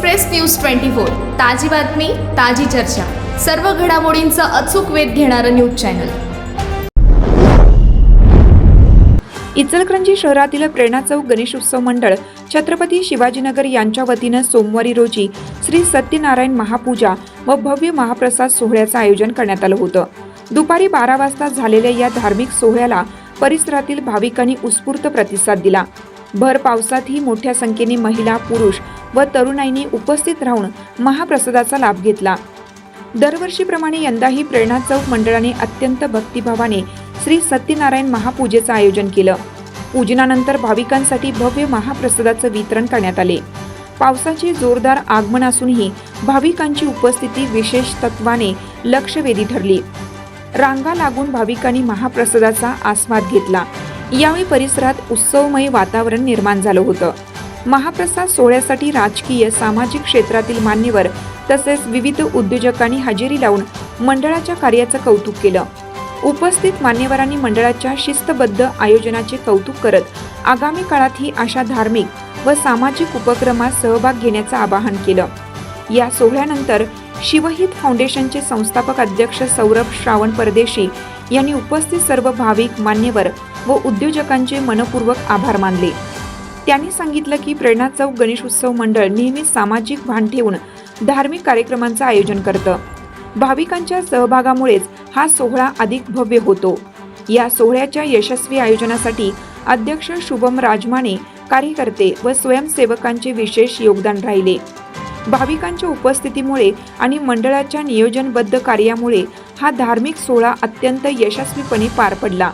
Express news twenty four ताजी बातमी ताजी चर्चा. सर्व घडामोडींचा अचूक वेध घेणारं न्यूज चॅनल. इचलकरंजी शहरातील प्रेरणा चौक गणेश उत्सव मंडळ छत्रपती शिवाजीनगर यांच्या वतीनं सोमवारी रोजी श्री सत्यनारायण महापूजा व भव्य महाप्रसाद सोहळ्याचं आयोजन करण्यात आलं होतं. दुपारी बारा वाजता झालेल्या या धार्मिक सोहळ्याला परिसरातील भाविकांनी उत्स्फूर्त प्रतिसाद दिला. भर पावसातही मोठ्या संख्येने महिला पुरुष व तरुणाईने उपस्थित राहून महाप्रसादाचा लाभ घेतला. दरवर्षीप्रमाणे यंदाही प्रेरणा चौक मंडळाने अत्यंत भक्तिभावाने श्री सत्यनारायण महापूजेचं आयोजन केलं. पूजनानंतर भाविकांसाठी भव्य महाप्रसादाचं वितरण करण्यात आले. पावसाचे जोरदार आगमन असूनही भाविकांची उपस्थिती विशेष तत्वाने लक्षवेधी ठरली. रांगा लागून भाविकांनी महाप्रसादाचा आस्वाद घेतला. यावेळी परिसरात उत्सवमय वातावरण निर्माण झालं होतं. महाप्रसाद सोहळ्यासाठी राजकीय सामाजिक क्षेत्रातील मान्यवर तसेच विविध उद्योजकांनी हजेरी लावून मंडळाच्या कार्याचं कौतुक केलं. उपस्थित मान्यवरांनी मंडळाच्या शिस्तबद्ध आयोजनाचे कौतुक करत आगामी काळातही अशा धार्मिक व सामाजिक उपक्रमात सहभाग घेण्याचं आवाहन केलं. या सोहळ्यानंतर शिवहित फाउंडेशनचे संस्थापक अध्यक्ष सौरभ श्रावण परदेशी यांनी उपस्थित सर्व भाविक मान्यवर व उद्योजकांचे मनपूर्वक आभार मानले. त्यांनी सांगितलं की प्रेरणा चौक गणेश उत्सव मंडळ नेहमी सामाजिक भान ठेवून धार्मिक कार्यक्रमांचं आयोजन करतं. भाविकांच्या सहभागामुळेच हा सोहळा अधिक भव्य होतो. या सोहळ्याच्या यशस्वी आयोजनासाठी अध्यक्ष शुभम राजमाने कार्यकर्ते व स्वयंसेवकांचे विशेष योगदान राहिले. भाविकांच्या उपस्थितीमुळे आणि मंडळाच्या नियोजनबद्ध कार्यामुळे हा धार्मिक सोहळा अत्यंत यशस्वीपणे पार पडला.